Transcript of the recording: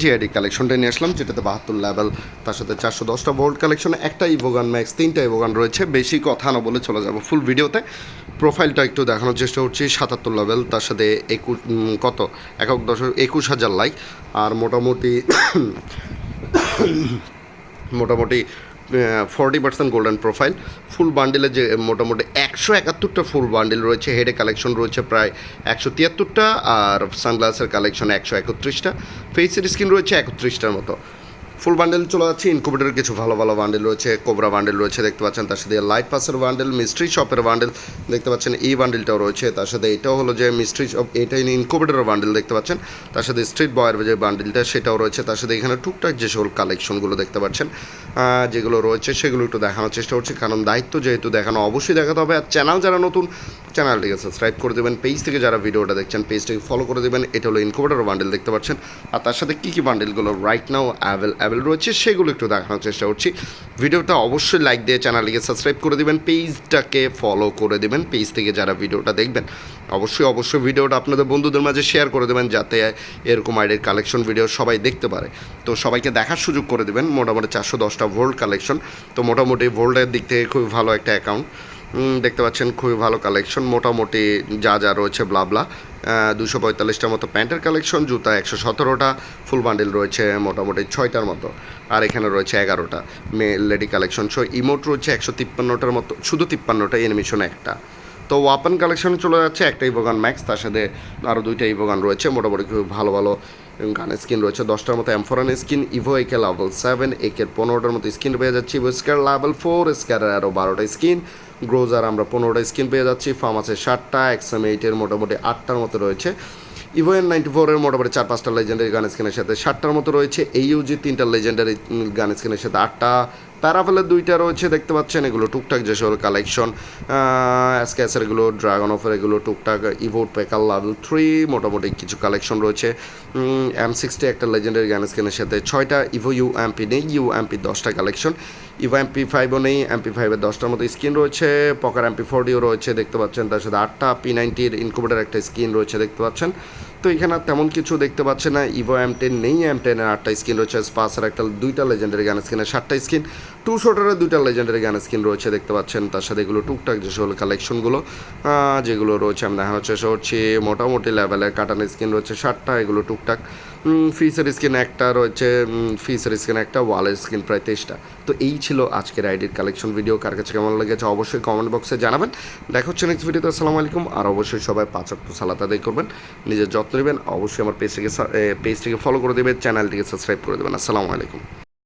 GID কালেকশনটা নিয়ে আসলাম, যেটাতে বাহাত্তর লেভেল তার সাথে চারশো দশটা ভোল্ট কালেকশন একটা ইভোগান ম্যাক্স তিনটা ইভোগান রয়েছে। বেশি কথা না বলে চলে যাব ফুল ভিডিওতে প্রোফাইলটা একটু দেখানোর চেষ্টা করছি, সাতাত্তর লেভেল তার সাথে একুশ কত? একক দশ একুশ হাজার লাইক আর মোটামুটি মোটামুটি forty percent golden profile full বান্ডিলে যে, মোটামুটি একশো একাত্তরটা ফুল বান্ডেল রয়েছে, হেডে কালেকশন রয়েছে প্রায় একশো তিয়াত্তরটা, আর সানগ্লাসের কালেকশন একশো একত্রিশটা ফেসের স্কিন রয়েছে একত্রিশটার মতো। ফুল বান্ডেল চলে যাচ্ছে ইনকুবেটারের কিছু ভালো ভালো বান্ডেল রয়েছে কোবরা বান্ডেল রয়েছে, দেখতে পাচ্ছেন তার সাথে লাইট পাসের বান্ডেল মিস্ট্রি শপের বান্ডেল দেখতে পাচ্ছেন এই বান্ডেলটাও রয়েছে, তার সাথে এটাও হলো যে মিস্ট্রি শপ এটাই ইনকুবেটারের বান্ডেল দেখতে পাচ্ছেন, তার সাথে স্ট্রিট বয়ের যে বান্ডেলটা সেটাও রয়েছে, তার সাথে এখানে টুকটাক যে সকল কালেকশনগুলো দেখতে পাচ্ছেন যেগুলো রয়েছে, সেগুলো একটু দেখানোর চেষ্টা করছি, কারণ দায়িত্ব যেহেতু দেখানো অবশ্যই দেখাতে হবে, আর চ্যানেল যারা নতুন চ্যানেলটিকে সাবস্ক্রাইব করে দেবেন পেজ থেকে যারা ভিডিওটা দেখছেন পেজটাকে ফলো করে দেবেন, এটা হলো ইনকুবেটার বান্ডেল দেখতে পাচ্ছেন, আর তার সাথে কী কী বান্ডেলগুলো রাইট নাও অ্যাভেলেবেল রয়েছে, সেগুলো একটু দেখানোর চেষ্টা করছি। ভিডিওটা অবশ্যই লাইক দিয়ে চ্যানেলটিকে সাবস্ক্রাইব করে দেবেন পেজটাকে ফলো করে দেবেন পেজ থেকে যারা ভিডিওটা দেখবেন, অবশ্যই অবশ্যই ভিডিওটা আপনাদের বন্ধুদের মাঝে শেয়ার করে দেবেন, যাতে এরকম আইডির কালেকশন ভিডিও সবাই দেখতে পারে। তো সবাইকে দেখার সুযোগ করে দেবেন, মোটামুটি চারশো দশটা ভোল্ট কালেকশন তো মোটামুটি ভোল্টের দিক থেকে খুবই ভালো একটা অ্যাকাউন্ট দেখতে পাচ্ছেন খুবই ভালো কালেকশন মোটামুটি যা যা রয়েছে ব্লাবলা দুশো পঁয়তাল্লিশটার মতো প্যান্টের কালেকশন জুতা একশো সতেরোটা ফুল বান্ডিল রয়েছে মোটামুটি ছয়টার মতো। আর এখানে রয়েছে এগারোটা মে লেডি কালেকশন সো ইমোট রয়েছে একশো তিপ্পান্নটার মতো, শুধু তিপ্পান্নটা এনিমেশন একটা। তো ওয়াপন কালেকশন চলে যাচ্ছে, একটা ইভোগান ম্যাক্স তার সাথে আরও দুইটা ইভোগান রয়েছে, মোটামুটি খুব ভালো ভালো গানের স্কিন রয়েছে। দশটার মতো এমফোরান skin Evo AK level seven একের পনেরোটার মতো স্কিন পেয়ে যাচ্ছি। ইভো স্কার লেভেল ফোর স্কারের আরও বারোটা স্কিন গ্রোজার আমরা পনেরোটা স্কিন পেয়ে যাচ্ছি ফার্মাসের ষাটটা এক্সাম এইটের মোটামুটি আটটার মতো রয়েছে। ইভো এন নাইনটি ফোরের মোটামুটি চার পাঁচটা লেজেন্ডারি গান স্কিনের সাথে ষাটটার মতো রয়েছে। এই ইউজি তিনটা লেজেন্ডারি গান স্কিনের সাথে আটটা প্যারাফেলের দুইটা রয়েছে, দেখতে পাচ্ছেন এগুলো, টুকটাক যে সকল কালেকশন স্ক্যাসের এগুলো ড্রাগন অফের এগুলো, টুকটাক ইভোট পেকাল লেভেল থ্রি মোটামুটি কিছু কালেকশন রয়েছে। এম সিক্সটি একটা লেজেন্ডারি গান স্কিনের সাথে ছয়টা ইভো ইউ এমপি নেই ইউ এমপি দশটা কালেকশন ইভো এমপি ফাইভও নেই এমপি ফাইভের দশটার মতো স্কিন রয়েছে পকার এমপি ফোরটিও রয়েছে, দেখতে পাচ্ছেন তার সাথে আটটা পি নাইনটির ইনকুবেটার একটা স্কিন রয়েছে, দেখতে পাচ্ছেন। তো এখানে তেমন কিছু দেখতে পাচ্ছেন না ইভো এম টেন নেই এম টেনের আটটা স্কিন রয়েছে স্পাসের একটা দুইটা লেজেন্ডারি গান স্কিনের সাতটা স্কিন টু শোটারের দুইটা লেজেন্ডারি গান স্কিন রয়েছে, দেখতে পাচ্ছেন। তার সাথে এগুলো টুকটাক যে সকল কালেকশনগুলো যেগুলো রয়েছে আমি দেখানোর চেষ্টা করছি মোটামুটি লেভেলের কাটানো স্কিন রয়েছে সাতটা এগুলো টুকটাক। ফিসের স্কিন একটা রয়েছে ফিসের স্কিন একটা ওয়ালের স্কিন প্রায় তেইশটা। তো এই ছিল আজকের আইডির কালেকশন ভিডিও কার কাছে কেমন লেগেছে অবশ্যই কমেন্ট বক্সে জানাবেন। দেখা হচ্ছে নেক্সট ভিডিওতে আসসালামু আলাইকুম। আর অবশ্যই সবাই পাঁচ অক্ট সালাত আদায় করবেন, নিজের যত্ন নেবেন। অবশ্যই আমার পেজটিকে পেজটিকে ফলো করে দেবেন চ্যানেলটিকে সাবস্ক্রাইব করে দেবেন। আসসালামু আলাইকুম।